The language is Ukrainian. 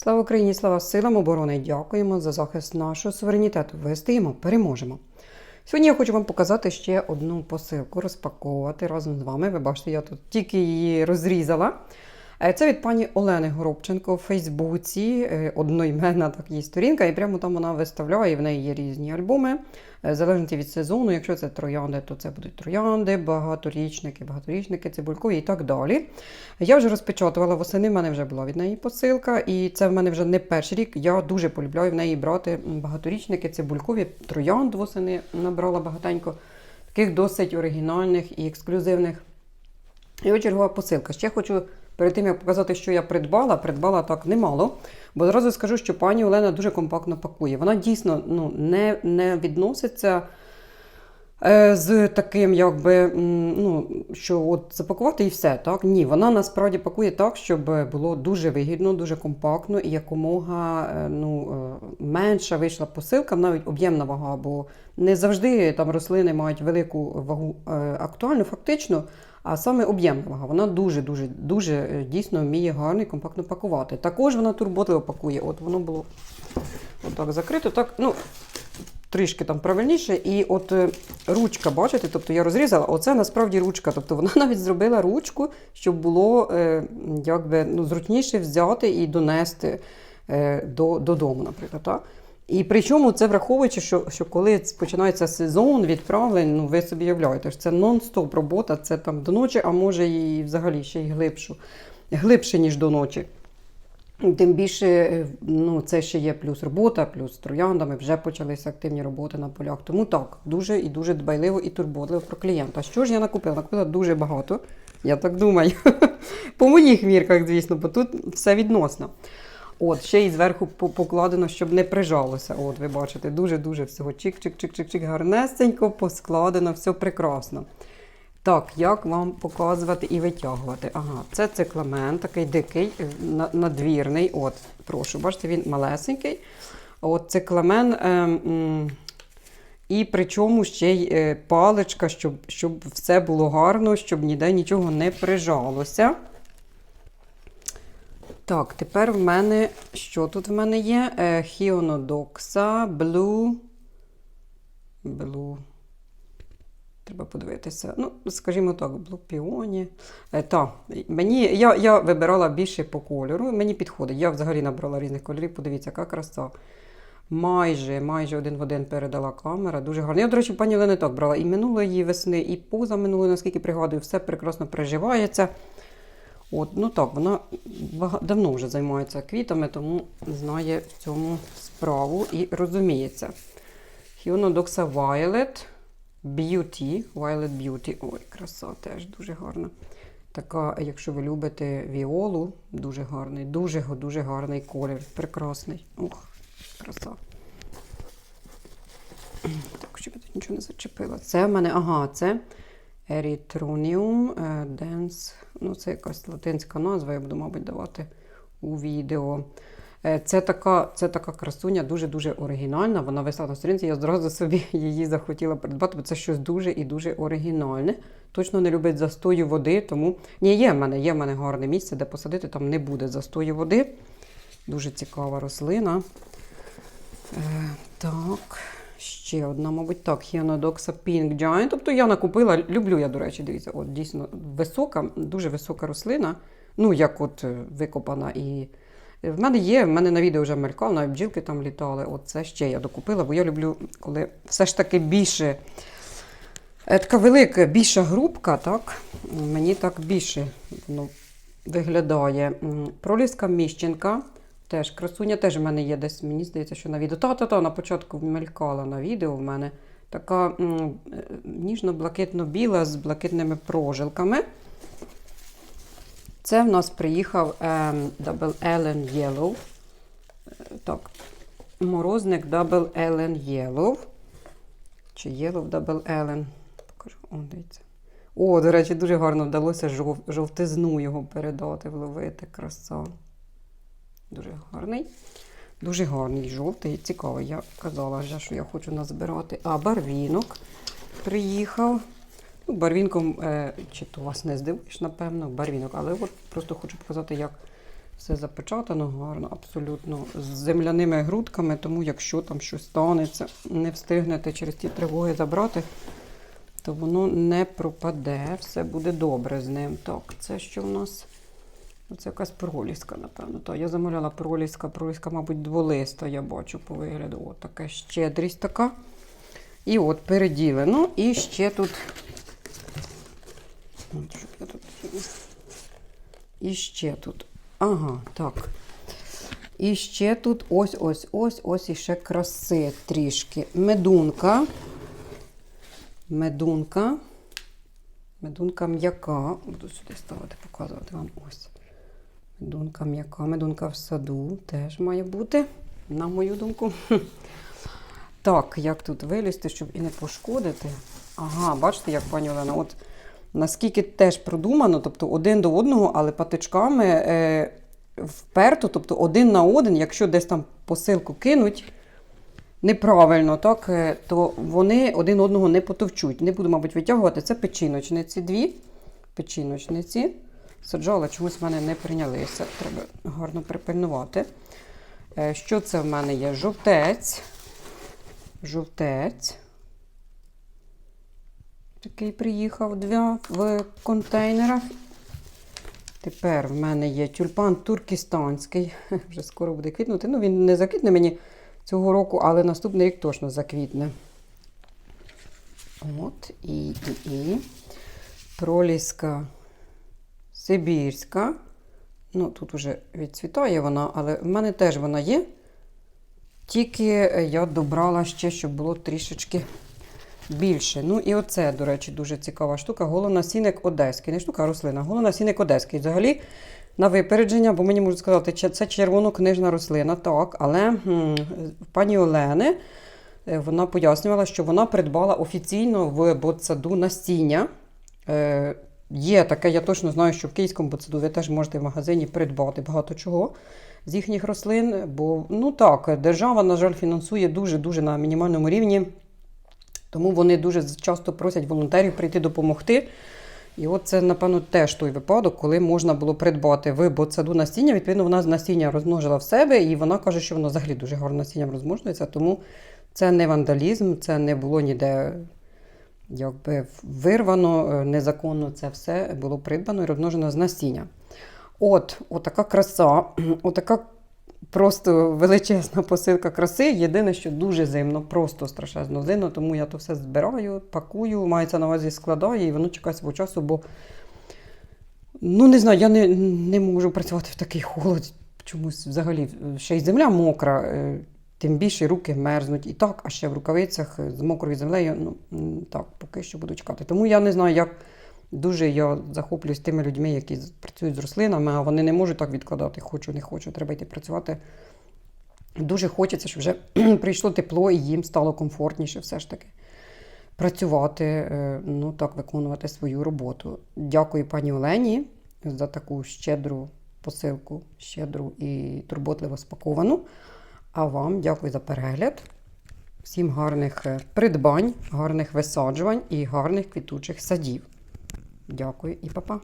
Слава Україні, слава силам оборони! Дякуємо за захист нашого суверенітету. Вистоїмо, переможемо. Сьогодні я хочу вам показати ще одну посилку, розпаковувати разом з вами. Ви бачите, я тут тільки її розрізала. Е, Це від пані Олени Горобченко в Фейсбуці, е, одноіменна так її сторінка, і прямо там вона виставляє, і в неї є різні альбоми, е, залежно від сезону. Якщо це троянди, то це будуть троянди, багаторічники, багаторічники, цибулькові і так далі. Я вже розпечатувала восени, в мене вже була від неї посилка, і це в мене вже не перший рік. Я дуже полюбляю в неї брати багаторічники, цибулькові, троянд восени набрала багатенько, таких досить оригінальних і ексклюзивних. І ось чергова посилка. Ще хочу перед тим, як показати, що я придбала, придбала так немало. Бо зразу скажу, що пані Олена дуже компактно пакує. Вона дійсно ну, не, не відноситься е, з таким, якби, ну, що от запакувати і все. Так? Ні, вона насправді пакує так, щоб було дуже вигідно, дуже компактно і якомога е, ну, е, менша вийшла посилка, навіть об'ємна вага, бо не завжди там рослини мають велику вагу актуальну, фактично. А саме об'ємна вага, вона дуже дуже е, дійсно вміє гарно і компактно пакувати. Також вона турботливо пакує. От воно було отак закрито, так, ну, трішки там правильніше. І от е, ручка, бачите, тобто я розрізала, оце насправді ручка. Тобто вона навіть зробила ручку, щоб було е, якби, ну, зручніше взяти і донести до, додому, наприклад. Так? І причому це враховуючи, що, що коли починається сезон відправлень, ну ви собі уявляєте, що це нон-стоп робота, це там до ночі, а може і взагалі ще й глибшу, глибше, ніж до ночі. Тим більше, е, ну, це ще є плюс робота, плюс трояндами, вже почалися активні роботи на полях. Тому так, дуже і дуже дбайливо і турботливо про клієнта. Що ж я накупила? Накупила дуже багато, я так думаю. По моїх мірках, звісно, бо тут все відносно. От, ще й зверху покладено, щоб не прижалося. От, ви бачите, дуже-дуже всього чик-чик-чик-чик-чик, гарнесенько, поскладено, все прекрасно. Так, як вам показувати і витягувати? Ага, це цикламен, такий дикий, е, надвірний. От, прошу, бачите, він малесенький. От цикламен. Е, і причому ще й е, паличка, щоб, щоб все було гарно, щоб ніде нічого не прижалося. Так, тепер в мене, що тут в мене є? Е, Хіонодокса, Blue. Blue. Треба подивитися. Ну, скажімо так, Peony. Е, та, мені, я, я вибирала більше по кольору, мені підходить. Я взагалі набрала різних кольорів, подивіться, яка краса. Майже, майже один в один передала камера. Дуже гарно. Я, до речі, пані Олени так брала і минулої весни, і позаминулої, наскільки пригадую, все прекрасно приживається. От, ну так, вона давно вже займається квітами, тому знає в цьому справу і розуміється. Hyonodoxa Violet Beauty. Violet Beauty. Ой, краса теж дуже гарна. Така, якщо ви любите віолу, дуже гарний, дуже, дуже гарний колір. Прекрасний. Ух, краса. Так, щоб я тут нічого не зачепила. Це в мене, ага, це Erythronium е, Dance. Ну, це якась латинська назва, я буду, мабуть, давати у відео. Е, Це така, це така красуня, дуже-дуже оригінальна. Вона висла на сторінці. Я зразу собі її захотіла придбати, бо це щось дуже і дуже оригінальне. Точно не любить застою води, тому ні, є в мене, є в мене гарне місце, де посадити, там не буде застою води. Дуже цікава рослина. Е, так, ще одна, мабуть, так, Hyonodoxa Pink Giant. Тобто я накупила, люблю я, до речі, дивіться, от дійсно висока, дуже висока рослина. Ну, як от е, викопана. І в мене є, в мене на відео вже мелькав, навіть бджілки там літали. От це ще я докупила, бо я люблю, коли все ж таки більше. е, Така велика, більша грубка, так? Мені так більше ну, виглядає. Проліска міщенка. Теж красуня теж в мене є десь, мені здається, що на відео. Та-та-та, на початку мелькала на відео в мене. Така е, ніжно-блакитно-біла з блакитними прожилками. Це в нас приїхав ем, Double Ellen Yellow. Е, Так, морозник Double Ellen Yellow. Чи Yellow Double Ellen? Покажу. О, дивіться. О, до речі, дуже гарно вдалося жов, жовтизну його передати, вловити. Краса. Дуже гарний. Дуже гарний жовтий, цікавий. Я казала вже, що я хочу назбирати. А барвінок приїхав. Ну, барвінком, е, чи то вас не здивуєш, напевно, барвінок. Але от просто хочу показати, як Все запечатано гарно, абсолютно з земляними грудками, тому якщо там щось станеться, не встигнете через ті тривоги забрати, то воно не пропаде, все буде добре з ним. Так, це що в нас? Ну, Це якась проліска, напевно. То я замовляла проліска, проліска, мабуть, дволиста, я бачу по вигляду. От така щедрість така. І от переділено. І ще тут. Тут. І ще тут. Ага, так. І ще тут ось ось ось ось іще краси трішки. Медунка. Медунка. Медунка м'яка. Буду сюди ставити, показувати вам ось. Медунка м'яка, медунка в саду теж має бути, на мою думку. Так, як тут вилізти, щоб і не пошкодити. Ага, бачите, як пані Олена, от наскільки теж продумано, тобто один до одного, але патичками е, вперто, тобто один на один, якщо десь там посилку кинуть неправильно, так, е, то вони один одного не потовчуть. Не буду, мабуть, витягувати. Це печіночниці дві. Печіночниці. Саджала, чомусь в мене не прийнялися. Треба гарно припильнувати. Е, Що це в мене є? Жовтець. Жовтець. Такий приїхав два в контейнерах. Тепер в мене є тюльпан туркестанський. Вже скоро буде квітнути. Ну, він не заквітне мені цього року, але наступний рік точно заквітне. От, і, і, і. Проліска Сибірська. Ну, тут вже відцвітає вона, але в мене теж вона є. Тільки я добрала ще, щоб було трішечки більше. Ну і оце, до речі, дуже цікава штука. Голонасінник одеський. Не штука, а рослина. Голонасінник одеський. Взагалі, на випередження, бо мені можуть сказати, це червонокнижна рослина. Так, але м, в пані Олени е, вона пояснювала, що вона придбала офіційно в ботсаду насіння. Є таке, я точно знаю, що в київському ботсаду ви теж можете в магазині придбати багато чого з їхніх рослин. Бо ну так, держава, на жаль, фінансує дуже-дуже на мінімальному рівні. Тому вони дуже часто просять волонтерів прийти допомогти. І от це, напевно, теж той випадок, коли можна було придбати в ботсаду насіння. Відповідно, вона насіння розмножила в себе, і вона каже, що воно взагалі дуже гарно насінням розмножується. Тому це не вандалізм, це не було ніде якби вирвано е, незаконно. Це все було придбано і розмножено з насіння. От, отака краса, отака просто величезна посилка краси. Єдине, що дуже зимно, просто страшезно зимно, тому я то все збираю, пакую, мається на увазі складаю, і воно чекає свого часу, бо ну не знаю, я не, не можу працювати в такий холод. Чомусь взагалі ще й земля мокра, е, тим більше руки мерзнуть. І так, а ще в рукавицях е, з мокрою землею. Ну так, поки що буду чекати. Тому я не знаю, як дуже я захоплююсь тими людьми, які працюють з рослинами, а вони не можуть так відкладати. Хочу, не хочу, треба йти працювати. Дуже хочеться, щоб вже прийшло тепло і їм стало комфортніше все ж таки працювати, е, ну так, виконувати свою роботу. Дякую пані Олені за таку щедру посилку, щедру і турботливо спаковану. А вам дякую за перегляд. Всім гарних е, придбань, гарних висаджувань і гарних квітучих садів. Дякую і па-па.